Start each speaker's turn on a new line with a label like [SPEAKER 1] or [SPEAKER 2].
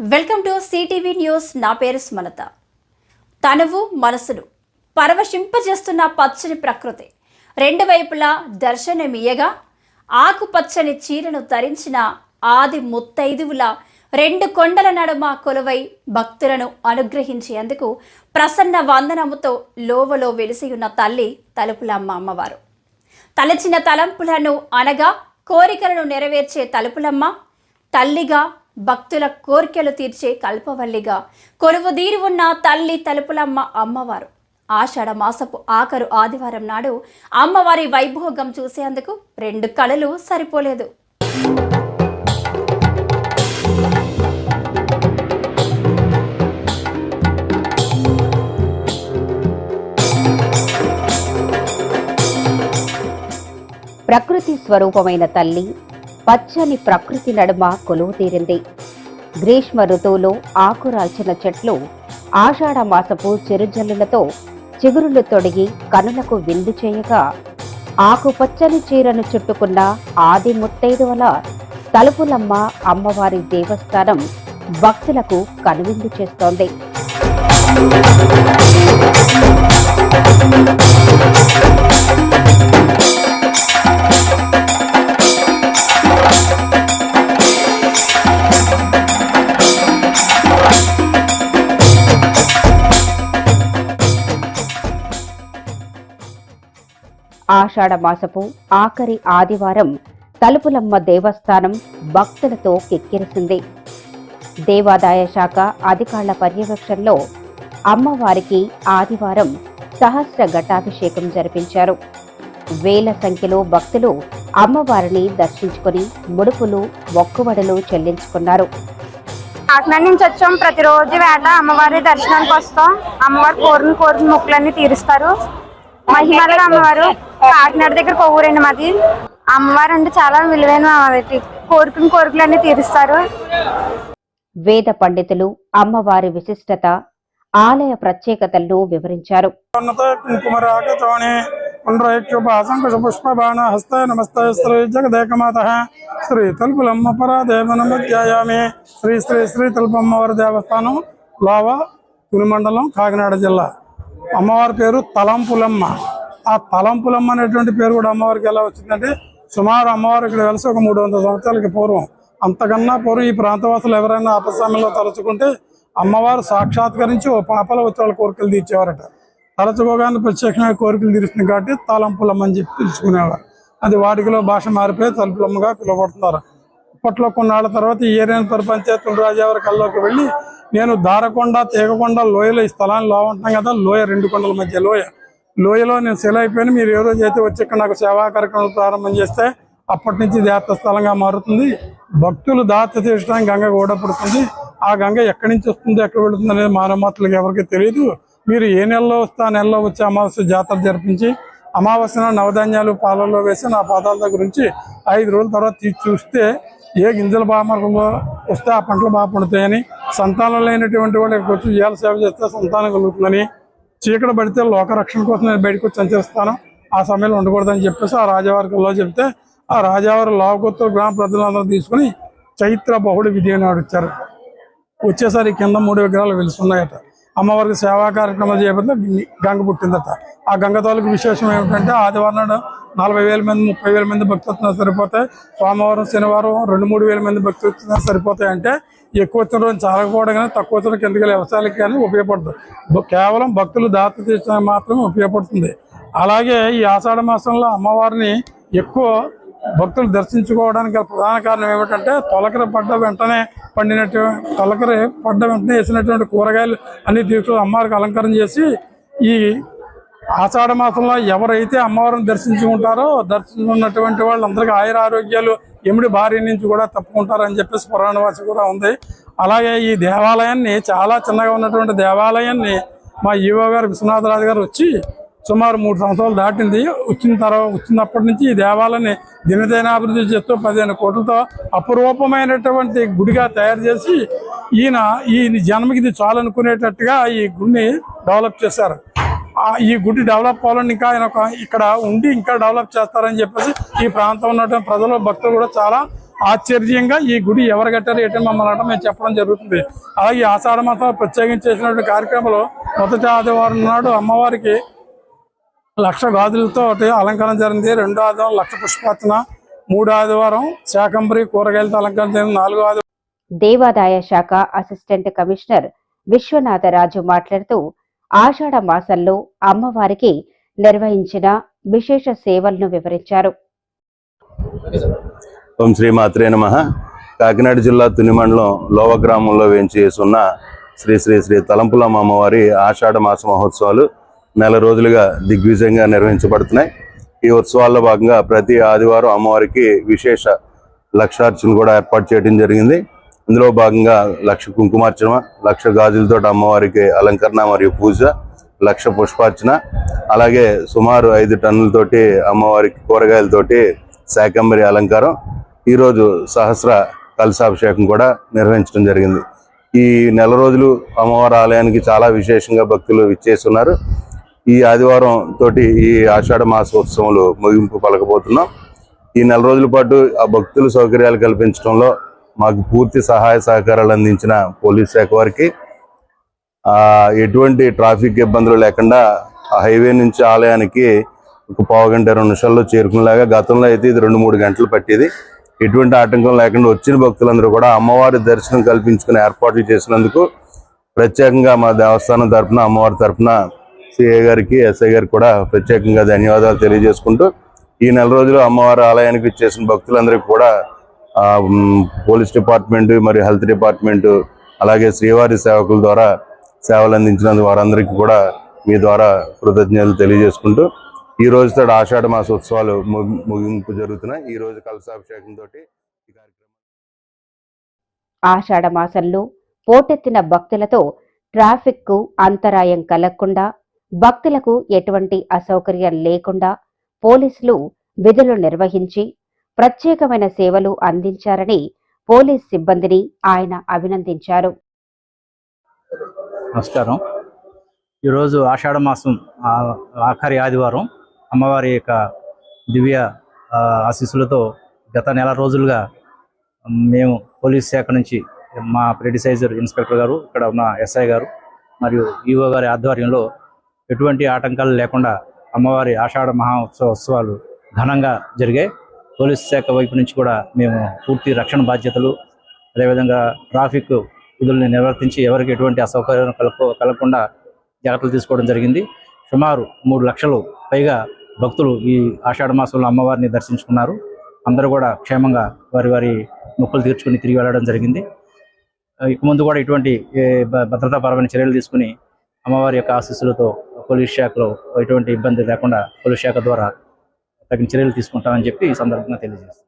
[SPEAKER 1] Welcome to CTV news నా పేరు సుమలత. తనువు మనసును పరవశింపజేస్తున్న పచ్చని ప్రకృతి. రెండు వైపులా దర్శనమియగా ఆకుపచ్చని చీరను ధరించిన ఆది ముత్తైదువుల రెండు కొండల నడుమ కొలువై భక్తులను అనుగ్రహించేందుకు ప్రసన్న వందనముతో లోవలో వెలిసియున్న తల్లి తలుపులమ్మ అమ్మవారు. తలచిన తలంపులను అనగా కోరికలను నెరవేర్చే తలుపులమ్మ తల్లిగా భక్తుల కోరికలు తీర్చే కల్పవల్లిగా. కొలువుదీరి ఉన్న తల్లి తలుపులమ్మ అమ్మవారు. ఆషాఢ మాసపు ఆఖరు ఆదివారం నాడు అమ్మవారి వైభోగం చూసేందుకు రెండు కళలు సరిపోలేదు.
[SPEAKER 2] ప్రకృతి స్వరూపమైన తల్లి పచ్చని ప్రకృతి నడుమ కొలువు తీరింది గ్రీష్మ ఋతువులో ఆకురాల్చిన చెట్లు ఆషాఢ మాసపు చిరుజల్లులతో చిగురులు తొడిగి కనులకు విందు చేయగా ఆకుపచ్చని చీరను చుట్టుకున్న ఆది ముత్తైదువల తలుపులమ్మ అమ్మవారి దేవస్థానం భక్తులకు కనువిందు చేస్తోంది. ఆషాఢమాసపు ఆఖరి ఆదివారం తలుపులమ్మ దేవస్థానం భక్తులతో కిక్కిరిసింది. దేవాదాయ శాఖ అధికారుల పర్యవేక్షణలో అమ్మవారికి ఆదివారం సహస్ర ఘటాభిషేకం జరిపించారు. వేల సంఖ్యలో భక్తులు అమ్మవారిని దర్శించుకుని ముడుపులు మొక్కుబడులు చెల్లించుకున్నారు.
[SPEAKER 3] కాకినాడ నుంచి వచ్చాం. ప్రతిరోజు వేట అమ్మవారి దర్శనానికి వస్తాం. అమ్మవారి కోరిన కోరిన మొక్కులన్నీ తీరుస్తారు. మహిమల అమ్మవారు కాకినాడ దగ్గర కొవ్వూరండి మాది. అమ్మవారు అంటే చాలా విలువైన మాది కోరుకున్న కోరికలన్నీ తీరుస్తారు.
[SPEAKER 2] వేద పండితులు అమ్మవారి విశిష్టత ఆలయ ప్రత్యేకతలను వివరించారు.
[SPEAKER 4] పుష్పబాణ హస్త నమస్తే శ్రీ జగదేకమాత శ్రీ తలుపులమ్మ పరాదేవ నమధ్యాయామి శ్రీ శ్రీ శ్రీ తలుపమ్మవారి దేవస్థానం లోవ మండలం కాకినాడ జిల్లా. అమ్మవారి పేరు తలంపులమ్మ. ఆ తలంపులమ్మ అనేటువంటి పేరు కూడా అమ్మవారికి ఎలా వచ్చిందంటే సుమారు అమ్మవారు ఇక్కడ కలిసి ఒక మూడు వందల సంవత్సరాలకి పూర్వం అంతకన్నా పూర్వం ఈ ప్రాంతవాసులు ఎవరైనా ఆపస్వామ్యంలో తలుచుకుంటే అమ్మవారు సాక్షాత్కరించి ఓ పాపల వచ్చి వాళ్ళ కోరికలు తీర్చేవారట. తలచుకోగానే ప్రత్యక్షంగా కోరికలు తీరుస్తుంది కాబట్టి తాళంపులమ్మ అని చెప్పి పిలుచుకునేవారు. అది వాటికిలో భాష మారిపోయి తలుపులమ్మగా పిలువబడుతున్నారు. ఇప్పట్లో కొన్నాళ్ళ తర్వాత ఈ ఏరియా పరిపంచాయతీ రాజావారి కల్లోకి వెళ్ళి నేను దారకొండ తీగకొండ లోయలో ఈ స్థలాన్ని లో కదా లోయ రెండు కొండల మధ్య లోయ. లోయలో నేను సెల అయిపోయిన. మీరు ఏ రోజు అయితే వచ్చి ఇక్కడ నాకు సేవా కార్యక్రమాలు ప్రారంభం చేస్తే అప్పటి నుంచి దేవత స్థలంగా మారుతుంది. భక్తులు దాత తీర్చడానికి గంగ కూడా పడుతుంది. ఆ గంగ ఎక్కడి నుంచి వస్తుంది ఎక్కడ వెళుతుంది అనేది మానవమాతలకు ఎవరికి తెలియదు. మీరు ఏ నెలలో వస్తే ఆ నెలలో వచ్చి అమావాస్య జాతర జరిపించి అమావాస్యన నవధాన్యాలు పాలల్లో వేసి నా పాదాల దగ్గర నుంచి ఐదు రోజుల తర్వాత తీసి చూస్తే ఏ గింజలు బాగా మనకు వస్తే ఆ పంటలు బాగా పండుతాయని సంతానం లేనటువంటి వాళ్ళు ఇక్కడికి వచ్చి ఏళ్ళ సేవ చేస్తే సంతానం కలుగుతుందని చీకటి పడితే లోకరక్షణ కోసం నేను బయటకు వచ్చి సంచరిస్తాను. ఆ సమయంలో ఉండకూడదని చెప్పేసి ఆ రాజవారిలో చెప్తే ఆ రాజావారి లోకొత్తు గ్రామ ప్రజలందరూ తీసుకుని చైత్ర బహుళ విధి నాడు వచ్చారు వచ్చేసరికి కింద మూడు విగ్రహాలు వెలుస్తున్నాయట అమ్మవారికి సేవా కార్యక్రమాలు చేయబడితే గంగ పుట్టిందట. ఆ గంగ తాలూకు విశేషం ఏమిటంటే ఆదివారం నాడు నలభై వేల మంది ముప్పై వేల మంది భక్తులు సరిపోతాయి. సోమవారం శనివారం రెండు మూడు వేల మంది భక్తులు వచ్చినా సరిపోతాయి అంటే ఎక్కువ వచ్చిన రోజు చాలకపోవడం కానీ తక్కువ వచ్చిన కిందకి వ్యవసాయాలకి కానీ ఉపయోగపడుతుంది కేవలం భక్తులు దాత తీర్చడానికి మాత్రమే ఉపయోగపడుతుంది. అలాగే ఈ ఆషాఢ మాసంలో అమ్మవారిని ఎక్కువ భక్తులు దర్శించుకోవడానికి ప్రధాన కారణం ఏమిటంటే తొలకరి పడ్డ వెంటనే పండినట్టు తొలకరి పడ్డ వెంటనే వేసినటువంటి కూరగాయలు అన్ని తీసుకుని అమ్మవారికి అలంకరణ చేసి ఈ ఆషాఢ మాసంలో ఎవరైతే అమ్మవారిని దర్శించుకుంటారో దర్శించుకున్నటువంటి వాళ్ళందరికీ ఆయుర ఆరోగ్యాలు ఎమిడి భార్య నుంచి కూడా తప్పుకుంటారని చెప్పేసి పురాణవాసి కూడా ఉంది. అలాగే ఈ దేవాలయాన్ని చాలా చిన్నగా ఉన్నటువంటి దేవాలయాన్ని మా ఈవో గారు విశ్వనాథరాజు గారు వచ్చి సుమారు మూడు సంవత్సరాలు దాటింది. వచ్చిన తర్వాత వచ్చినప్పటి నుంచి ఈ దేవాలయాన్ని దినదినాభివృద్ధి చేస్తూ పదిహేను కోట్లతో అపురూపమైనటువంటి గుడిగా తయారు చేసి ఈయన ఈ జన్మకి ఇది చాలనుకునేటట్టుగా ఈ గుడిని డెవలప్ చేశారు. ఈ గుడి డెవలప్ అవ్వాలని ఇంకా ఆయన ఒక ఇక్కడ ఉండి ఇంకా డెవలప్ చేస్తారని చెప్పేసి ఈ ప్రాంతం ఉన్నటువంటి ప్రజలు భక్తులు కూడా చాలా ఆశ్చర్యంగా ఈ గుడి ఎవరు కట్టారు ఏంటి మమ్మల్ని అంటే మేము చెప్పడం జరుగుతుంది. అలాగే ఈ ఆషాఢ మాసం ప్రత్యేకించి చేసినటువంటి కార్యక్రమంలో మొదటి ఆదివారం నాడు అమ్మవారికి లక్ష గాజులతో అలంకరణ జరిగింది. రెండో ఆదివారం లక్ష పుష్పార్చన. మూడో ఆదివారం శాకంబరి కూరగాయలతో అలంకరణ జరిగింది. నాలుగో ఆదివారం
[SPEAKER 2] దేవాదాయ శాఖ అసిస్టెంట్ కమిషనర్ విశ్వనాథరాజు మాట్లాడుతూ ఆషాఢ మాసంలో అమ్మవారికి నిర్వహించిన విశేష సేవలను వివరించారు.
[SPEAKER 5] ఓం శ్రీ మాత్రే నమ. కాకినాడ జిల్లా తుని మండలం లోవ గ్రామంలో వేంచేసి ఉన్న శ్రీ శ్రీ శ్రీ తలంపులమ్మ అమ్మవారి ఆషాఢ మాస మహోత్సవాలు నెల రోజులుగా దిగ్విజయంగా నిర్వహించబడుతున్నాయి. ఈ ఉత్సవాల్లో భాగంగా ప్రతి ఆదివారం అమ్మవారికి విశేష లక్షార్చన కూడా ఏర్పాటు చేయడం జరిగింది. ఇందులో భాగంగా లక్ష కుంకుమార్చన లక్ష గాజులతో అమ్మవారికి అలంకరణ మరియు పూజ లక్ష పుష్పార్చన అలాగే సుమారు ఐదు టన్నులతోటి అమ్మవారికి కూరగాయలతోటి శాకంబరి అలంకారం ఈరోజు సహస్ర కలశాభిషేకం కూడా నిర్వహించడం జరిగింది. ఈ నెల రోజులు అమ్మవారి ఆలయానికి చాలా విశేషంగా భక్తులు విచ్చేస్తున్నారు ఈ ఆదివారం తోటి ఈ ఆషాఢ మాసోత్సవంలో ముగింపు పలకబోతున్నాం. ఈ నెల రోజుల పాటు ఆ భక్తుల సౌకర్యాలు కల్పించడంలో మాకు పూర్తి సహాయ సహకారాలు అందించిన పోలీస్ శాఖ వారికి ఎటువంటి ట్రాఫిక్ ఇబ్బందులు లేకుండా ఆ హైవే నుంచి ఆలయానికి ఒక పావు గంట రెండు నిమిషాల్లో చేరుకునేలాగా గతంలో అయితే ఇది రెండు మూడు గంటలు పట్టేది. ఎటువంటి ఆటంకం లేకుండా వచ్చిన భక్తులందరూ కూడా అమ్మవారి దర్శనం కల్పించుకునే ఏర్పాట్లు చేసినందుకు ప్రత్యేకంగా మా దేవస్థానం తరపున అమ్మవారి తరపున సిఐ గారికి ఎస్ఐ గారికి కూడా ప్రత్యేకంగా ధన్యవాదాలు తెలియజేసుకుంటూ ఈ నెల రోజులు అమ్మవారి ఆలయానికి ఇచ్చేసిన భక్తులందరికీ కూడా పోలీస్ డిపార్ట్మెంట్ మరియు హెల్త్ డిపార్ట్మెంట్ అలాగే శ్రీవారి సేవకుల ద్వారా సేవలు అందించినందుకు వారందరికీ కూడా మీ ద్వారా కృతజ్ఞతలు తెలియజేసుకుంటూ ఈ రోజుతో ఆషాఢ మాస ఉత్సవాలు ముగింపు జరుగుతున్నాయి. ఈ రోజు కలశాభిషేకం తోటి
[SPEAKER 2] ఆషాఢ మాసంలో పోటెత్తిన భక్తులతో ట్రాఫిక్కు అంతరాయం కలగకుండా భక్తులకు ఎటువంటి అసౌకర్యం లేకుండా పోలీసులు విధులు నిర్వహించి ప్రత్యేకమైన సేవలు అందించారని పోలీస్ సిబ్బందిని ఆయన అభినందించారు.
[SPEAKER 6] నమస్కారం. ఈరోజు ఆషాఢ మాసం ఆఖరి ఆదివారం అమ్మవారి యొక్క దివ్య ఆశీస్సులతో గత నెల రోజులుగా మేము పోలీస్ శాఖ నుంచి మా ప్రెడిసైజర్ ఇన్స్పెక్టర్ గారు ఇక్కడ ఉన్న ఎస్ఐ గారు మరియు ఈఓ గారి ఆధ్వర్యంలో ఎటువంటి ఆటంకాలు లేకుండా అమ్మవారి ఆషాఢ మహా ఉత్సవాలు ఘనంగా జరిగాయి. పోలీస్ శాఖ వైపు నుంచి కూడా మేము పూర్తి రక్షణ బాధ్యతలు అదేవిధంగా ట్రాఫిక్ విధుల్ని నిర్వర్తించి ఎవరికి ఎటువంటి అసౌకర్యం కలగ కలగకుండా జాగ్రత్తలు తీసుకోవడం జరిగింది. సుమారు మూడు లక్షలు పైగా భక్తులు ఈ ఆషాఢ మాసంలో అమ్మవారిని దర్శించుకున్నారు. అందరూ కూడా క్షేమంగా వారి వారి మొక్కులు తీర్చుకుని తిరిగి వెళ్ళడం జరిగింది. ఇక ముందు కూడా ఇటువంటి భద్రతాపరమైన చర్యలు తీసుకుని అమ్మవారి యొక్క ఆశీస్సులతో పోలీస్ శాఖలో ఎటువంటి ఇబ్బంది లేకుండా పోలీస్ శాఖ ద్వారా తగిన చర్యలు తీసుకుంటామని చెప్పి ఈ సందర్భంగా తెలియజేస్తాం